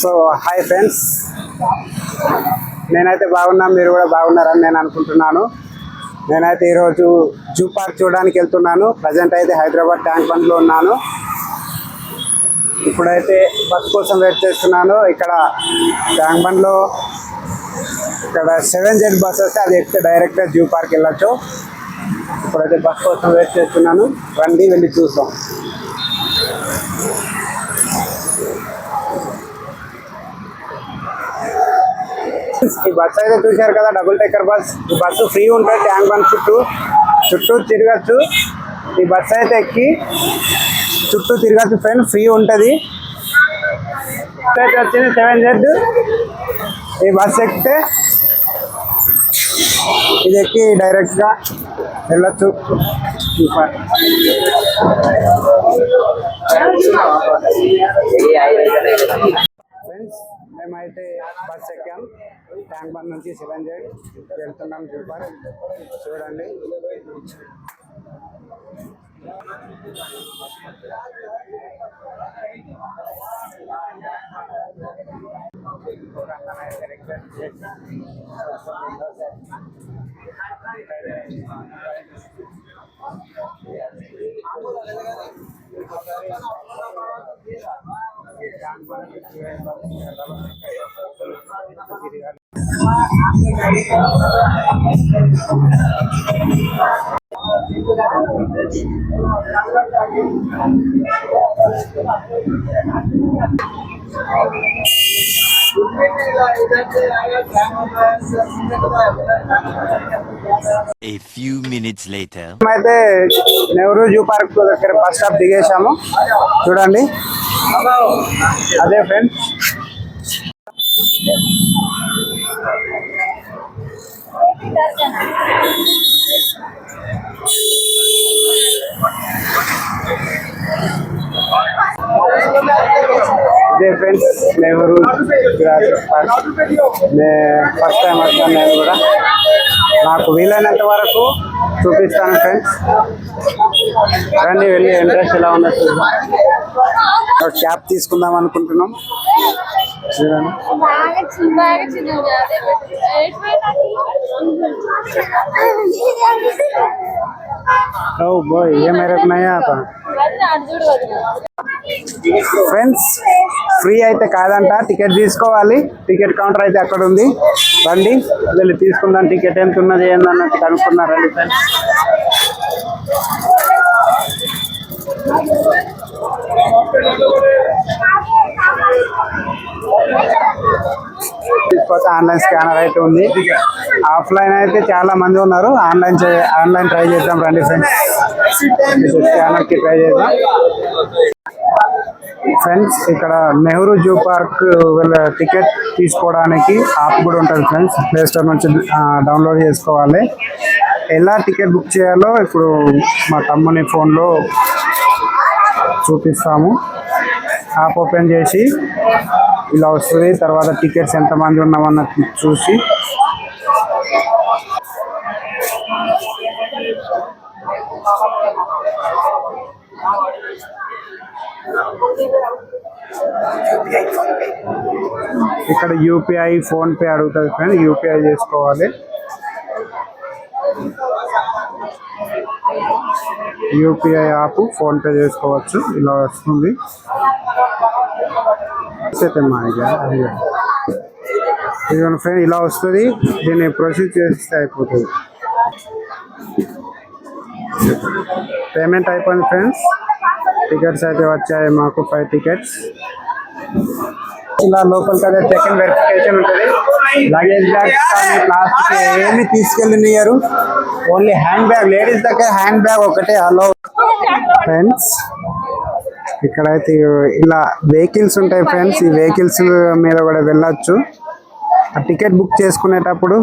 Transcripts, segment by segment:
So hi friends నేనైతే బాగున్నా మీరు కూడా బాగున్నారని నేను అనుకుంటున్నాను. నేనైతే ఈరోజు జూ పార్క్ చూడడానికి వెళ్తున్నాను. ప్రజెంట్ అయితే హైదరాబాద్ ట్యాంక్ బండ్లో ఉన్నాను. ఇప్పుడైతే బస్ కోసం వెయిట్ చేస్తున్నాను. ఇక్కడ ట్యాంక్ బండ్లో ఇక్కడ సెవెన్ జెడ్ బస్ వస్తే అది ఎక్కితే డైరెక్ట్గా జూ పార్క్ వెళ్ళొచ్చు. ఇప్పుడైతే బస్ కోసం వెయిట్ చేస్తున్నాను. రండి వెళ్ళి చూస్తాం ఈ బస్ అయితే చూశారు కదా డబుల్ టెక్కర్ బస్ ఈ బస్సు ఫ్రీ ఉంటుంది ట్యాంక్ బండ్ చుట్టూ. చుట్టూ తిరగచ్చు. ఈ బస్సు అయితే ఎక్కి చుట్టూ తిరగచ్చు ఫ్రెండ్ ఫ్రీ ఉంటుంది. అయితే వచ్చింది సెవెన్ జెడ్ ఈ బస్సు ఎక్కితే ఇది ఎక్కి డైరెక్ట్గా వెళ్ళొచ్చు. ఫ్రెండ్స్ మేమైతే బస్ ఎక్కి. ట్యాంక్ బండ్ నుంచి సెవెన్ జెడ్ వెళ్తున్నాం జూపార్ చూడండి. A few minutes later. మేమైతే నెహ్రూ జూ పార్క్ దగ్గర బస్ స్టాప్ దిగేసాము చూడండి. అదే ఫ్రెండ్స్. ఇదే friends Nehru Jurassic park first time వచ్చాను నేను కూడా. నాకు వీలైనంత వరకు చూపిస్తాను ఫ్రెండ్స్ రండి వెళ్ళి ఇంట్రెస్ట్ ఎలా ఉందో చూద్దాం. క్యాప్ తీసుకుందాం అనుకుంటున్నాం. చూడండి. Oh ఓ బాయ్ ఏ మేరకు నయ్యా ఫ్రెండ్స్ ఫ్రీ అయితే కాదంట. టికెట్ తీసుకోవాలి. టికెట్ కౌంటర్ అయితే అక్కడ ఉంది. రండి. వెళ్ళి తీసుకుందాం. టికెట్ ఎంత ఉన్నది ఏందన్నట్టు కనుక్కున్నారు రండి ఫ్రెండ్స్. ఆన్లైన్ స్కానర్ అయితే ఉంది. ఆఫ్లైన్ అయితే చాలా మంది ఉన్నారు. ఆన్లైన్ ఆన్లైన్ ట్రై చేద్దాం రండి ఫ్రెండ్స్. స్కానర్కి ట్రై చేద్దాం. ఫ్రెండ్స్ ఇక్కడ నెహ్రూ జూ పార్క్ వెళ్ళే టికెట్ తీసుకోవడానికి యాప్ కూడా ఉంటుంది ఫ్రెండ్స్. ప్లే స్టోర్ నుంచి డౌన్లోడ్ చేసుకోవాలి. ఎలా టికెట్ బుక్ చేయాలో ఇప్పుడు మా తమ్ముని ఫోన్లో చూపిస్తాము. యాప్ ఓపెన్ చేసి ఇలా వస్తుంది. తర్వాత టికెట్స్ ఎంతమంది ఉన్నామన్నది చూసి ఇక్కడ యూపీఐ ఫోన్పే అడుగుతుంది ఫ్రెండ్ యూపీఐ చేసుకోవాలి. యూపీఐ యాప్ ఫోన్పే చేసుకోవచ్చు. ఇలా వస్తుంది. ఇదిగోండి ఫ్రెండ్ ఇలా వస్తుంది. దీన్ని ప్రొసీడ్ చేస్తే అయిపోతుంది. పేమెంట్ అయిపోయింది ఫ్రెండ్స్. టికెట్స్ అయితే వచ్చాయి మాకు ఫైవ్ టికెట్స్ ఇలా లోపల సెకండ్ చెక్ ఇన్ వెరిఫికేషన్ ఉంటుంది. లగేజ్ బ్యాగ్ కానీ ప్లాస్టిక్ ఏమి తీసుకెళ్ళినారు ఓన్లీ హ్యాండ్ బ్యాగ్ లేడీస్ దగ్గర హ్యాండ్ బ్యాగ్ ఒకటే అలో ఫ్రెండ్స్ ఇక్కడైతే ఇలా వెహికల్స్ ఉంటాయి ఫ్రెండ్స్ ఈ వెహికల్స్ మీద కూడా వెళ్ళొచ్చు. ఆ టికెట్ బుక్ చేసుకునేటప్పుడు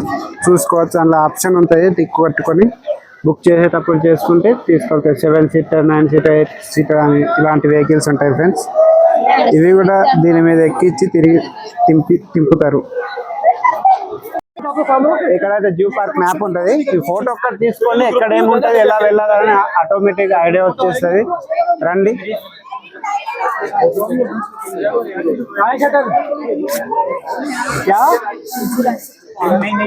చూసుకోవచ్చు అందులో ఆప్షన్ ఉంటుంది టిక్ కొట్టుకొని బుక్ చేసేటప్పుడు చేసుకుంటే తీసుకెళ్తాయి seven seater nine seater eight seater అని ఇలాంటి వెహికల్స్ ఉంటాయి ఫ్రెండ్స్ ఇవి కూడా దీని మీద ఎక్కించి తిరిగి తింపి తింపుతారు ఇక్కడైతే జూ పార్క్ మ్యాప్ ఉంటది ఈ ఫోటో ఒక్కటి తీసుకొని ఎక్కడ ఏముంటది ఎలా వెళ్ళాలని ఆటోమేటిక్ ఐడియా వచ్చేస్తుంది రండి काय शटर क्या नहीं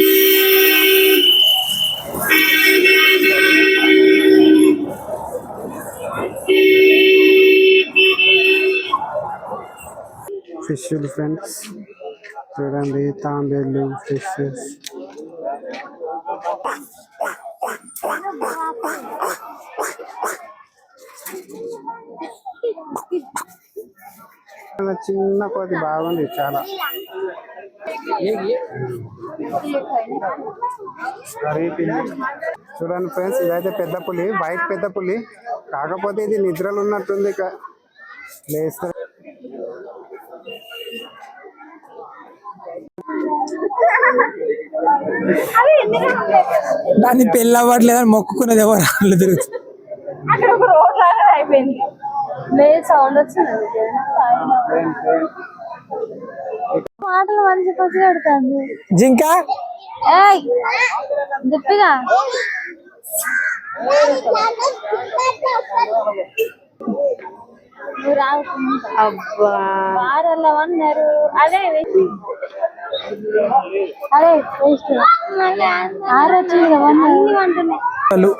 ఫిష్లు ఫ్రెండ్స్ చూడండి తాంబేళ్ళు ఫిషెస్ చిన్న కొద్ది బాగుంది చాలా అరే పిల్లి. చూడండి ఫ్రెండ్స్ ఇదైతే పెద్ద పులి వైట్ పెద్ద పులి. కాకపోతే ఇది నిద్రలు ఉన్నట్టుంది లేస్తే దాన్ని పెళ్ళి అవ్వట్లేదని మొక్కుకున్నది ఎవరు? వాళ్ళు తిరుగుతుంది అక్కడ ఒక రోడ్ లాగా అయిపోయింది. లేదు సౌండ్ వచ్చింది. మాటలు మంచి పచ్చి కడుతుంది జింక? రాకుండా అబ్బా. అదే వేసి అదే వేస్ట్ కదా అన్ని వంటున్నాయి వాళ్ళు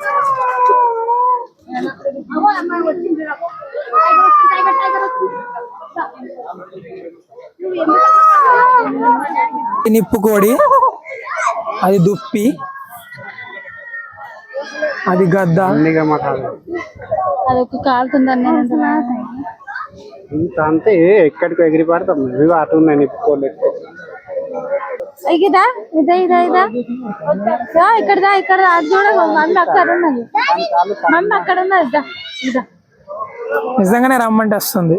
నిప్పు కోడి అది దుప్పి అది గద్ద. అదొక అంటున్నా ఇంత అంతే ఎక్కడికి ఎగిరి పడతాం. ఇవి అటు ఉన్నాయి నిప్పుకోలేదు ఇదా ఇదా ఇదా ఇదా. దా, ఇక్కడ దా ఇక్కడ దా. అది చూడ మమ్మీ అక్కడ ఉన్నది. మమ్మీ అక్కడ ఉన్నది ఇదా. నిజంగానే రమ్మంటే వస్తుంది.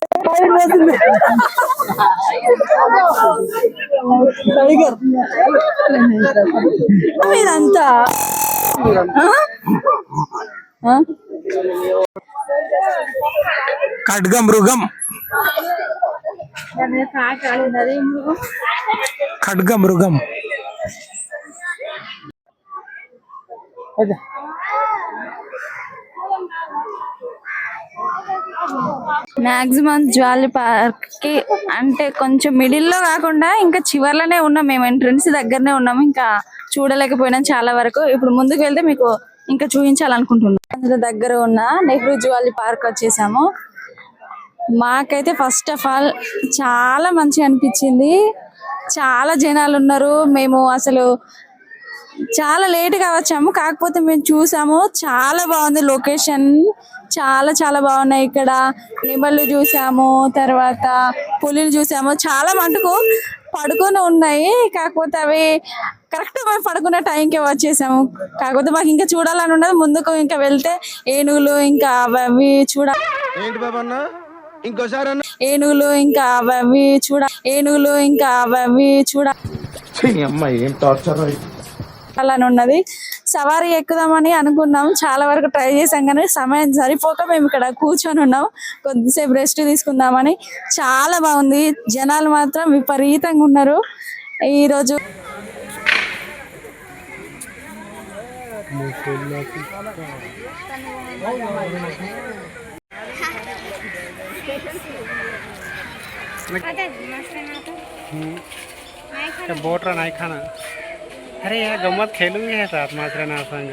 టైగర్ ఇదంతా ఖడ్గ మృగం. ఖడ్గ మృగం. మాక్సిమం జ్వాలి పార్క్కి అంటే కొంచెం మిడిల్లో కాకుండా ఇంకా చివర్లోనే ఉన్నాం. మేము ఎంట్రన్స్ దగ్గరనే ఉన్నాం. ఇంకా చూడలేకపోయినాం చాలా వరకు. ఇప్పుడు ముందుకు వెళ్తే మీకు ఇంకా చూపించాలనుకుంటున్నాం. అందులో దగ్గర ఉన్న నెహ్రూ జ్వాలీ పార్క్ వచ్చేసాము. మాకైతే ఫస్ట్ ఆఫ్ ఆల్ చాలా మంచిగా అనిపించింది. చాలా జనాలు ఉన్నారు. మేము అసలు చాలా లేట్గా వచ్చాము. కాకపోతే మేము చూసాము. చాలా బాగుంది లొకేషన్ చాలా చాలా బాగున్నాయి ఇక్కడ. నెమళ్ళు చూసాము తర్వాత పులిలు చూసాము. చాలా మటుకు పడుకొని ఉన్నాయి కాకపోతే అవి కరెక్ట్ మేము పడుకున్న టైంకి వచ్చేసాము. కాకపోతే మాకు ఇంకా చూడాలని ఉండదు ముందుకు ఇంకా వెళ్తే ఏనుగులు ఇంకా అవి అవి చూడ ఏనుగులు ఇంకా అవి అవి చూడ ఏనుగులు ఇంకా అవి చూడ అని ఉన్నది. సవారీ ఎక్కుదామని అనుకున్నాం చాలా వరకు ట్రై చేసాం కానీ సమయం సరిపోక మేము ఇక్కడ కూర్చొని ఉన్నాం కొద్దిసేపు రెస్ట్ తీసుకుందామని చాలా బాగుంది జనాలు మాత్రం విపరీతంగా ఉన్నారు ఈరోజు क्या बोट रहा नहीं खाना अरे यहाँ गम्मत खेलूँगी है साथ मात्रा ना संग।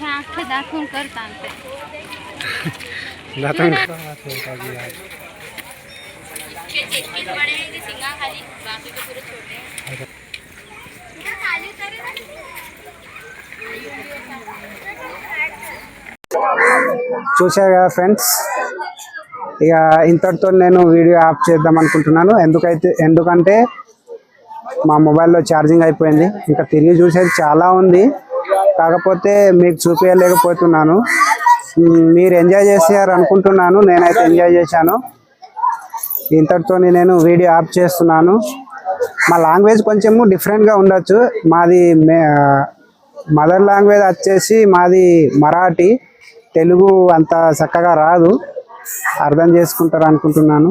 दाखून दाखून करता చూశారు కదా ఫ్రెండ్స్ ఇక ఇంతటితో నేను వీడియో ఆఫ్ చేద్దాం అనుకుంటున్నాను. ఎందుకైతే ఎందుకంటే మా మొబైల్లో ఛార్జింగ్ అయిపోయింది. ఇంకా తిరిగి చూసేది చాలా ఉంది. కాకపోతే మీకు చూపించలేకపోతున్నాను మీరు ఎంజాయ్ చేసారు అనుకుంటున్నాను. నేనైతే ఎంజాయ్ చేశాను. ఇంతటితో నేను వీడియో ఆఫ్ చేస్తున్నాను. మా లాంగ్వేజ్ కొంచెము డిఫరెంట్గా ఉండొచ్చు. మాది మదర్ లాంగ్వేజ్ వచ్చేసి మాది మరాఠీ. తెలుగు అంత చక్కగా రాదు. అర్థం చేసుకుంటారు అనుకుంటున్నాను